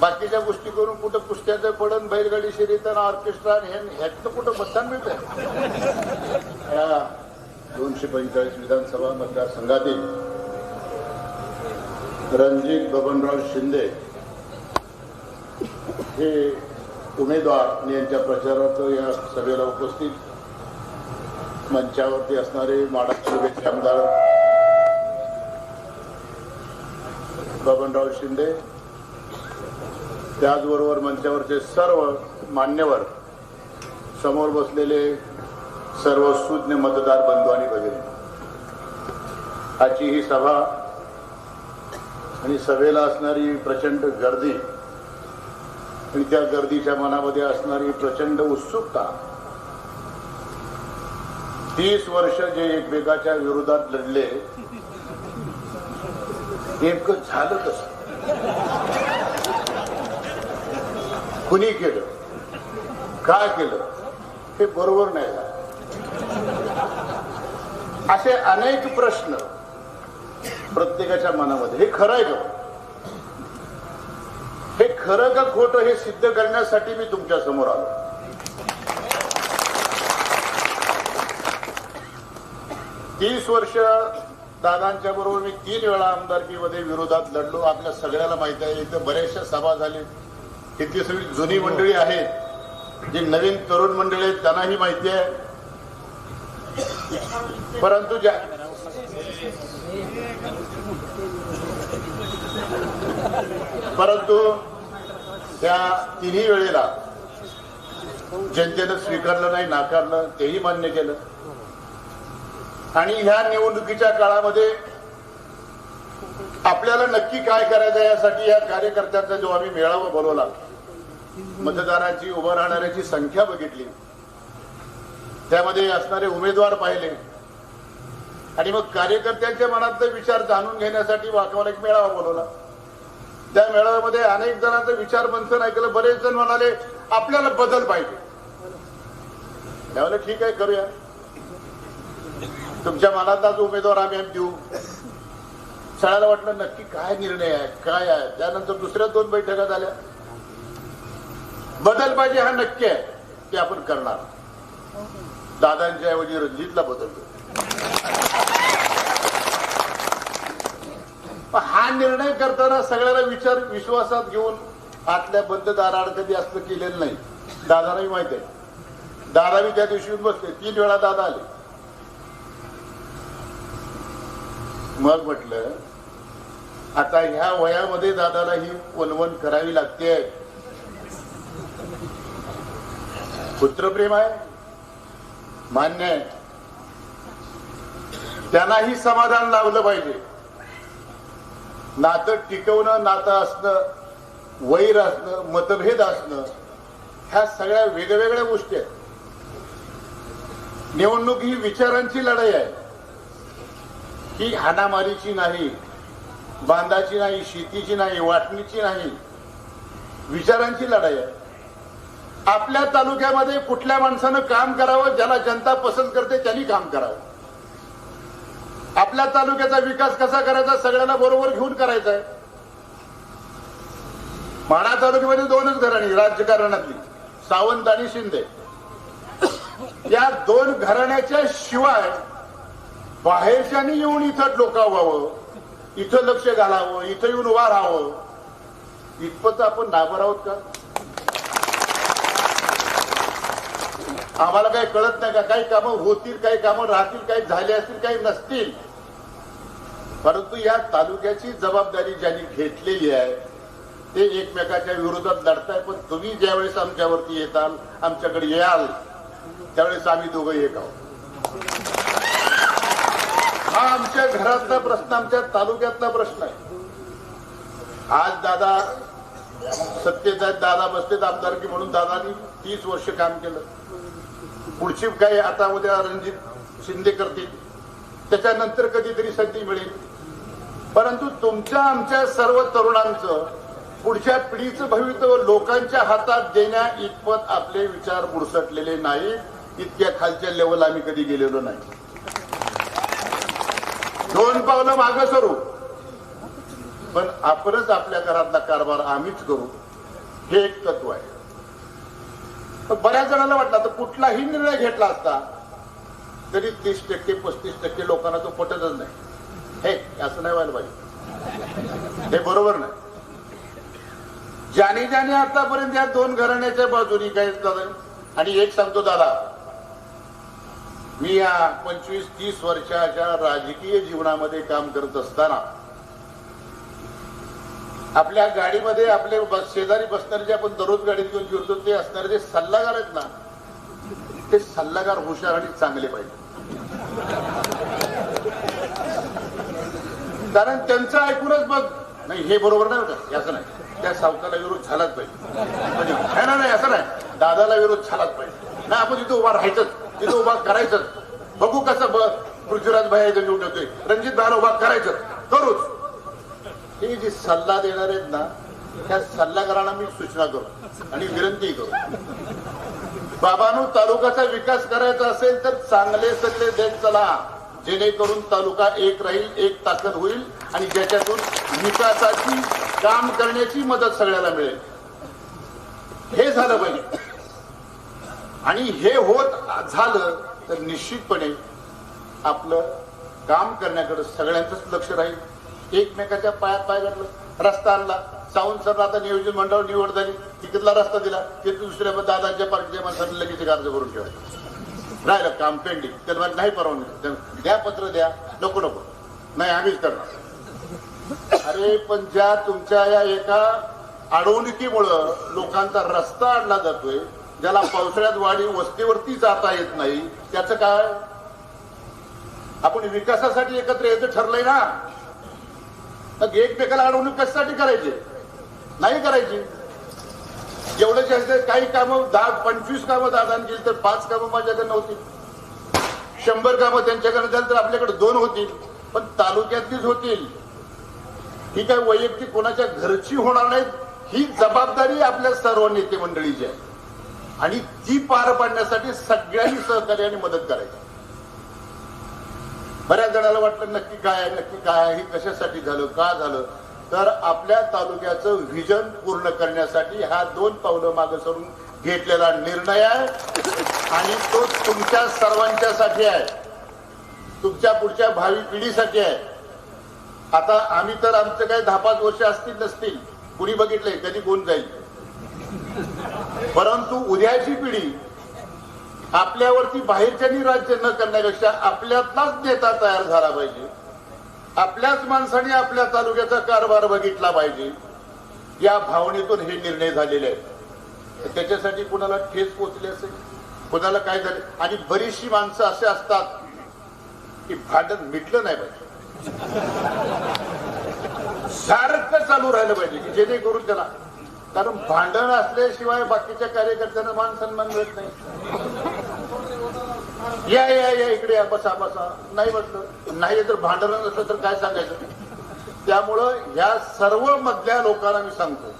बाकीच्या गोष्टी करून कुठं कुस्त्याचं पडन बैलगाडी शरीर तर ऑर्केस्ट्रा हे ह्या- कुठं मतदान मिळत या दोनशे पंचेचाळीस विधानसभा मतदारसंघातील रणजित बबनराव शिंदे हे उमेदवार यांच्या प्रचारार्थ या सभेला उपस्थित मंचावरती असणारे माडा शुभेच्छा आमदार बबनराव शिंदे त्याचबरोबर मंचावरचे सर्व मान्यवर समोर बसलेले सर्व सुज्ञ मतदार बंधू आणि भगिनी आजची ही सभा आणि सभेला असणारी प्रचंड गर्दी आणि त्या गर्दीच्या मनामध्ये असणारी प्रचंड उत्सुकता तीस वर्ष जे एकमेकाच्या विरोधात लढले नेमकं झालं कसं? कुणी केलं? काय केलं? हे बरोबर नाही झालं. असे अनेक प्रश्न प्रत्येकाच्या मनामध्ये. हे खरं आहे का? हे खरं का खोटं हे सिद्ध करण्यासाठी मी तुमच्यासमोर आलो. तीस वर्ष दादांच्या बरोबर मी तीन वेळा आमदारकीमध्ये विरोधात लढलो. आपल्या सगळ्याला माहिती आहे इथं बऱ्याचशा सभा झाली तिथली सगळी जुनी मंडळी आहेत. जी नवीन तरुण मंडळी आहेत त्यांनाही माहिती आहे. परंतु ज्या परंतु त्या तिन्ही वेळेला जनतेनं स्वीकारलं नाही नाकारलं तेही मान्य केलं. आणि ह्या निवडणुकीच्या काळामध्ये आपल्याला नक्की काय करायचं यासाठी या कार्यकर्त्यांचा जो आम्ही मेळावा बोलवला मतदाराची उभं राहणाऱ्याची संख्या बघितली. त्यामध्ये असणारे उमेदवार पाहिले. आणि मग कार्यकर्त्यांच्या मनातले विचार जाणून घेण्यासाठी वाकवाला एक मेळावा बोलवला. त्या मेळाव्यामध्ये अनेक जणांचं विचार मंथन ऐकलं. बरेच जण म्हणाले आपल्याला बदल पाहिजे. त्यावेळेला ठीक आहे करूया. तुमच्या मनातला जो उमेदवार आम्ही आम्ही देऊ. सगळ्याला वाटलं नक्की काय निर्णय आहे? काय आहे? त्यानंतर दुसऱ्या दोन बैठका झाल्या. बदल पाहिजे हा नक्की आहे. ते आपण करणार. दादांच्या ऐवजी रणजितला बदलतो. हा निर्णय करताना सगळ्याला विचार विश्वासात घेऊन आतल्या बंद दाराड कधी असं केलेलं नाही. दादालाही माहीत आहे. दादावी त्या दिवशी येऊन बसले. तीन वेळा दादा आले. मग म्हटलं आता ह्या वयामध्ये दादाला ही वलवण करावी लागते. पुत्रप्रेम आहे. मान्य आहे. त्यांनाही समाधान लावलं पाहिजे. नातं टिकवणं नातं असणं वैर असणं मतभेद असणं ह्या सगळ्या वेगवेगळ्या गोष्टी आहेत. निवडणूक ही विचारांची लढाई आहे. ही हाणामारीची नाही बांधाची नाही शेतीची नाही वाटणीची नाही विचारांची लढाई आहे. आपल्या तालुक्यामध्ये कुठल्या माणसानं काम करावं ज्याला जनता पसंत करते त्यांनी काम करावं. आपल्या तालुक्याचा विकास कसा करायचा सगळ्यांना बरोबर घेऊन करायचा आहे. माढा तालुक्यामध्ये दोनच घराणी राजकारणातली सावंत आणि शिंदे. या दोन घराण्याच्या शिवाय बाहेरच्यानी येऊन इथं डोकावावं इथं लक्ष घालावं इथं येऊन उभा राहावं. इतपत आपण नाबर आहोत का? आम्हाला काही कळत नाही का? काही कामं होतील काही कामं राहतील काही झाले असतील काही नसतील. परंतु या तालुक्याची जबाबदारी ज्यांनी घेतलेली आहे ते एकमेकाच्या विरोधात लढताय. पण तुम्ही ज्यावेळेस आमच्यावरती येताल आमच्याकडे याल त्यावेळेस आम्ही दोघं एक आहोत. हा आमच्या घरातला प्रश्न आमच्या तालुक्यातला प्रश्न आहे. आज दादा सत्तेत आहेत दादा बसतेत आमदारकी म्हणून. दादानी तीस वर्ष काम केलं. पुढची काही आता उद्या रणजित शिंदे करतील. त्याच्यानंतर कधीतरी संधी मिळेल. परंतु तुमच्या आमच्या सर्व तरुणांचं पुढच्या पिढीचं भवितव्य लोकांच्या हातात देण्या इतपत आपले विचार बुडसटलेले नाही. इतक्या खालच्या लेवल आम्ही कधी गेलेलो नाही. दोन पावलं मागं सरू. पण आपणच आपल्या घरातला कारभार आम्हीच करू. हे एक तत्व आहे. बऱ्याच जणांना वाटलं तर कुठलाही निर्णय घेतला असता तरी तीस टक्के पस्तीस टक्के लोकांना तो पटतच नाही. हे असं नाही व्हायला पाहिजे. हे बरोबर नाही. ज्याने ज्याने आतापर्यंत या दोन घराण्याच्या बाजूनी काय आणि एक सांगतो दादा मी या पंचवीस तीस वर्षाच्या राजकीय जीवनामध्ये काम करत असताना आपल्या गाडीमध्ये आपले बस- शेजारी बसणारे जे आपण दररोज गाडीत घेऊन फिरतो ते असणारे जे सल्लागार आहेत ना ते सल्लागार हुशार आणि चांगले पाहिजे. कारण त्यांचं ऐकूनच बघ नाही हे बरोबर नाही का असं नाही. त्या सावकाला विरोध झालाच पाहिजे. म्हणजे नाही नाही, नाही असं नाही. दादाला विरोध झालाच पाहिजे. नाही आपण तिथे उभा राहायचंच तिथे उभा करायचंच. बघू कसं पृथ्वीराज भाई घेऊन ठेवतोय. रणजित भाईला उभा करायचं. करूच हे जे सल्ला देणार आहेत ना त्या सल्लागारांना मी सूचना करू आणि विनंती करू. बाबांनो तालुक्याचा विकास करायचा असेल तर चांगले सल्ले देत चला. जेणेकरून तालुका एक राहील एक ताकद होईल आणि ज्याच्यातून विकासाची काम करण्याची मदत सगळ्याला मिळेल. हे झालं पाहिजे. आणि हे होत झालं तर निश्चितपणे आपलं काम करण्याकडे सगळ्यांचंच लक्ष राहील. एकमेकाच्या पायात पाय घातलं रस्ता आणला. सावंत सर आता नियोजन मंडळावर निवड झाली. तिकडला रस्ता दिला. ते दुसऱ्या दादाच्या पार्टीच्या माणसाने लगेच अर्ज करून ठेवायचं राहिलं काम पेंडिंग त्याला मला नाही परवानगी. द्या पत्र द्या. नको नको. नाही आम्हीच करणार. अरे पण ज्या तुमच्या या एका अडवणुकीमुळं लोकांचा रस्ता आणला जातोय ज्याला पावसाळ्यात वाढी वस्तीवरती जाता येत नाही त्याचं काय? आपण विकासासाठी एकत्र यायचं ठरलंय ना. मग एकमेकाला अडवणूक कशासाठी करायची? नाही करायची. जेवढे जास्त काही कामं दहा पंचवीस कामं दादान केली तर पाच कामं माझ्याकडे नव्हती शंभर कामं त्यांच्याकडे झाली तर आपल्याकडे दोन होतील पण तालुक्यातलीच होतील. ही काय वैयक्तिक कोणाच्या घरची होणार नाहीत ही जबाबदारी आपल्या सर्व नेते मंडळीची आहे. आणि ती पार पाडण्यासाठी सगळ्यांनी सहकार्याने मदत करायची. बऱ्याच जणाला वाटलं नक्की काय आहे नक्की काय आहे हे कशासाठी झालं का झालं? तर आपल्या तालुक्याचं व्हिजन पूर्ण करण्यासाठी हा दोन पावलं मागे सरून घेतलेला निर्णय आहे. आणि तो तुमच्या सर्वांच्यासाठी आहे. तुमच्या पुढच्या भावी पिढीसाठी आहे. आता आम्ही तर आमचं काही दहा पाच वर्ष असतील नसतील. कुणी बघितलंय कधी कोण जाईल? परंतु उद्याची पिढी आपल्यावरती बाहेरच्यानी राज्य न करण्यापेक्षा आपल्यातलाच नेता तयार झाला पाहिजे. आपल्याच माणसाने आपल्या तालुक्याचा कारभार बघितला पाहिजे. या भावनेतून हे निर्णय झालेले आहेत. त्याच्यासाठी कुणाला ठेस पोचली असेल? कुणाला काय झाले? आणि बरीचशी माणसं असे असतात की भांडण मिटलं नाही पाहिजे. सारखं चालू राहिलं पाहिजे की जेणेकरून त्याला कारण भांडण असल्याशिवाय बाकीच्या कार्यकर्त्यांना मान सन्मान मिळत नाही. या या या इकडे या बसा बसा. नाही म्हटलं. नाही तर भांडण नसलं तर काय सांगायचं? त्यामुळं ह्या सर्व मधल्या लोकांना मी सांगतो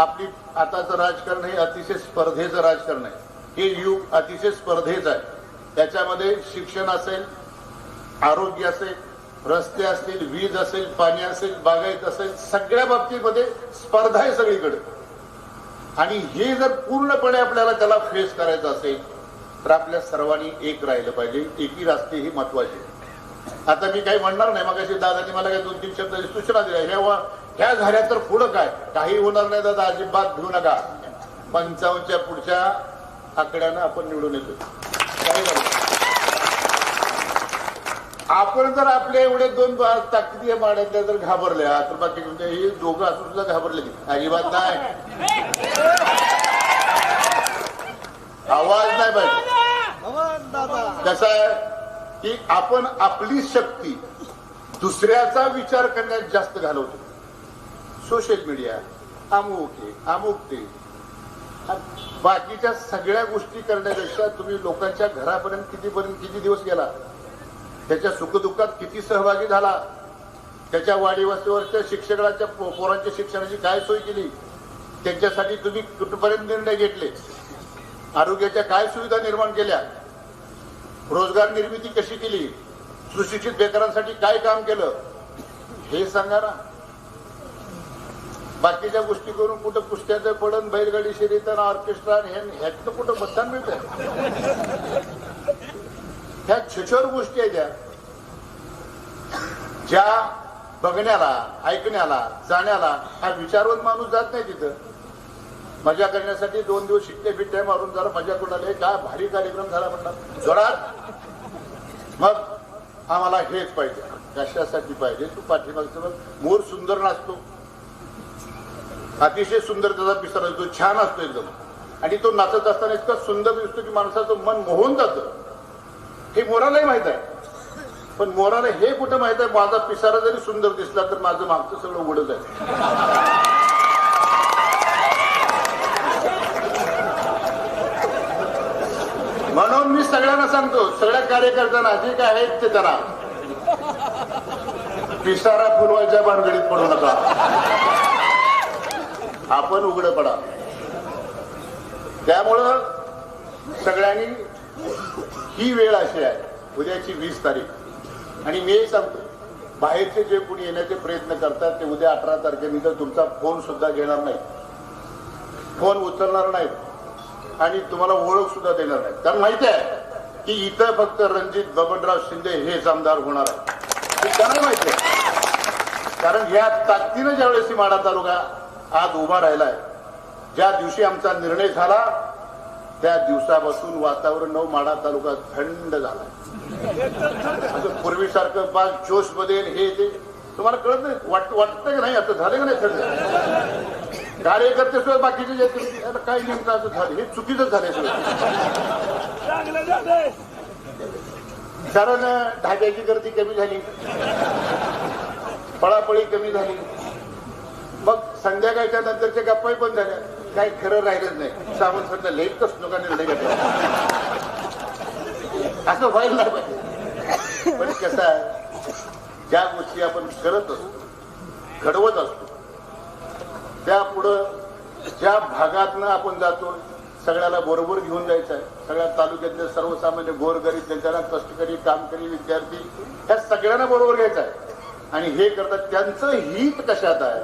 आपली आताचं राजकारण हे अतिशय स्पर्धेचं राजकारण आहे. हे युग अतिशय स्पर्धेचं आहे. त्याच्यामध्ये शिक्षण असेल आरोग्य असेल रस्ते असतील वीज असेल पाणी असेल बागायत असेल सगळ्या बाबतीमध्ये स्पर्धा आहे सगळीकडे. आणि हे जर पूर्णपणे आपल्याला त्याला फेस करायचं असेल तर आपल्या सर्वांनी एक राहिलं पाहिजे. एकी रास्ते ही महत्वाची आता मी काही म्हणणार नाही. मग अशी दादानी मला काही दोन तीन शब्दाची सूचना दिल्या. ह्या ह्या झाल्या तर पुढं काय? काही होणार नाही दादा अजिबात घेऊ नका. पंचावन्नच्या पुढच्या आकड्यानं आपण निवडून येतो काही आपण जर आपले एवढे दोन ताकदी ताकदीय जर घाबरल्या तर बाकी म्हणजे हे दोघं असून सुद्धा घाबरले अजिबात नाही. आवाज नाही पाहिजे. कसं आहे? की आपण आपली शक्ती दुसऱ्याचा विचार करण्यात जास्त घालवतो. सोशल मीडिया अमुक हे अमुक ते. बाकीच्या सगळ्या गोष्टी करण्यापेक्षा तुम्ही लोकांच्या घरापर्यंत कितीपर्यंत किती दिवस गेला? त्याच्या सुखदुःखात किती सहभागी झाला? त्याच्या वाडीवस्तीवरच्या शिक्षकाच्या पोरांच्या शिक्षणाची काय सोय केली? त्यांच्यासाठी तुम्ही कुठपर्यंत निर्णय घेतले? आरोग्याच्या काय सुविधा निर्माण केल्या? रोजगार निर्मिती कशी केली? सुशिक्षित बेकारांसाठी काय काम केलं? हे सांगा ना. बाकीच्या गोष्टी करून कुठं कुस्त्याचं पडन बैलगाडी शरीर ऑर्केस्ट्रा ह्यातनं कुठं मतदान मिळत ह्या छिछोर गोष्टी आहेत त्या ज्या बघण्याला ऐकण्याला जाण्याला हा विचारवत माणूस जात नाही तिथं. मजा करण्यासाठी दोन दिवस शिट्टे फिट्टे मारून जरा मजा करून आले? काय भारी कार्यक्रम झाला म्हणतात जोरात. मग आम्हाला हेच पाहिजे. कशासाठी पाहिजे? तू पाठीमागचं बघ. मोर सुंदर नाचतो. अतिशय सुंदर त्याचा पिसारा असतो छान असतो एकदम. आणि तो नाचत असताना इतका सुंदर दिसतो की माणसाचं मन मोहून जातं. हे मोरालाही माहीत आहे. पण मोराला हे कुठं माहीत आहे? माझा पिसारा जरी सुंदर दिसला तर माझं मागचं सगळं उघडत आहे. म्हणून मी सगळ्यांना सांगतो सगळ्या कार्यकर्त्यांना जे काय आहेत ते करा. पिसारा फुलवायच्या भानगडीत पडू नका. आपण उघड पडा. त्यामुळं सगळ्यांनी ही वेळ अशी आहे उद्याची वीस तारीख. आणि मी सांगतो बाहेरचे जे कोणी येण्याचे प्रयत्न करतात ते उद्या अठरा तारखेनंतर तुमचा फोन सुद्धा घेणार नाही फोन उचलणार नाहीत. आणि तुम्हाला ओळख सुद्धा देणार नाही. कारण माहिती आहे की इथं फक्त रणजित बबनराव शिंदे हेच आमदार होणार आहे त्यांना माहिती आहे. कारण या ताकदीनं ज्यावेळेस ही माडा तालुका आज उभा राहिलाय ज्या दिवशी आमचा निर्णय झाला त्या दिवसापासून वातावरण नऊ माडा तालुका थंड झाला असं पूर्वीसारखं पाच जोशमध्ये हे ते. तुम्हाला कळत नाही? वाटतं वाटतं की नाही? आता झालं का नाही थंड? कार्यकर्ते सुद्धा बाकीचे जे काय नेमकं असं झालं? हे चुकीचं झाले सगळं कारण ढाब्याची गर्दी कमी झाली. पळापळी कमी झाली. मग संध्याकाळच्या नंतरच्या गप्पाही पण झाल्या. काही खरं राहिलंच नाही. सावंत सरला लेटच लोकांनी निर्णय घेतला. असं व्हायला नाही पाहिजे. पण कसं ज्या गोष्टी आपण करत असतो घडवत असतो त्यापुढं ज्या भागातनं आपण जातो सगळ्याला बरोबर घेऊन जायचं आहे सगळ्या तालुक्यातले सर्वसामान्य गोरगरीब त्यांच्याला कष्टकरी कामकरी विद्यार्थी ह्या सगळ्यांना बरोबर घ्यायचं आहे आणि हे करतात त्यांचं हित कशात आहे?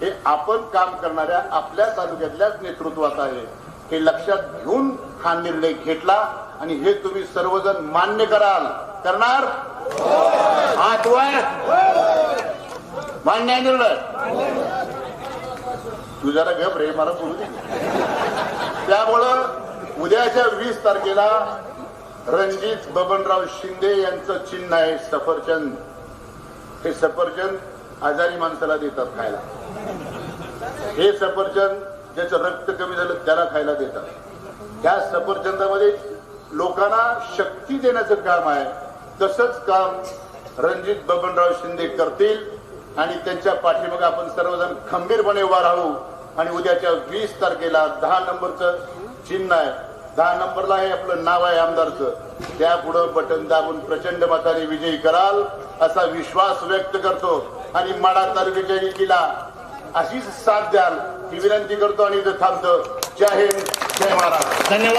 हे आपण काम करणाऱ्या आपल्या तालुक्यातल्याच नेतृत्वात आहे. हे लक्षात घेऊन हा निर्णय घेतला आणि हे तुम्ही सर्वजण मान्य कराल. करणार? हात वाय मान्य निर्णय? तू जरा गप रे मला बोलू दे. त्यामुळं उद्याच्या वीस तारखेला रणजित बबनराव शिंदे यांचं चिन्ह आहे सफरचंद. हे सफरचंद आजारी माणसाला देतात खायला. हे सफरचंद ज्याचं रक्त कमी झालं त्याला खायला देतात. त्या सफरचंदामध्ये लोकांना शक्ती देण्याचं काम आहे. तसंच काम रणजित बबनराव शिंदे करतील आणि त्यांच्या पाठीमागे आपण सर्वजण खंबीरपणे उभा राहू. आणि उद्याच्या वीस तारखेला दहा नंबरचं चिन्ह आहे. दहा नंबरला हे आपलं नाव आहे आमदारचं. त्या पुढं बटन दाबून प्रचंड मताने विजयी कराल असा विश्वास व्यक्त करतो. आणि माडा तालुक्याच्या एकीला अशीच साथ द्याल. ही विनंती करतो आणि इथं थांबतो. जय हिंद जय महाराज धन्यवाद.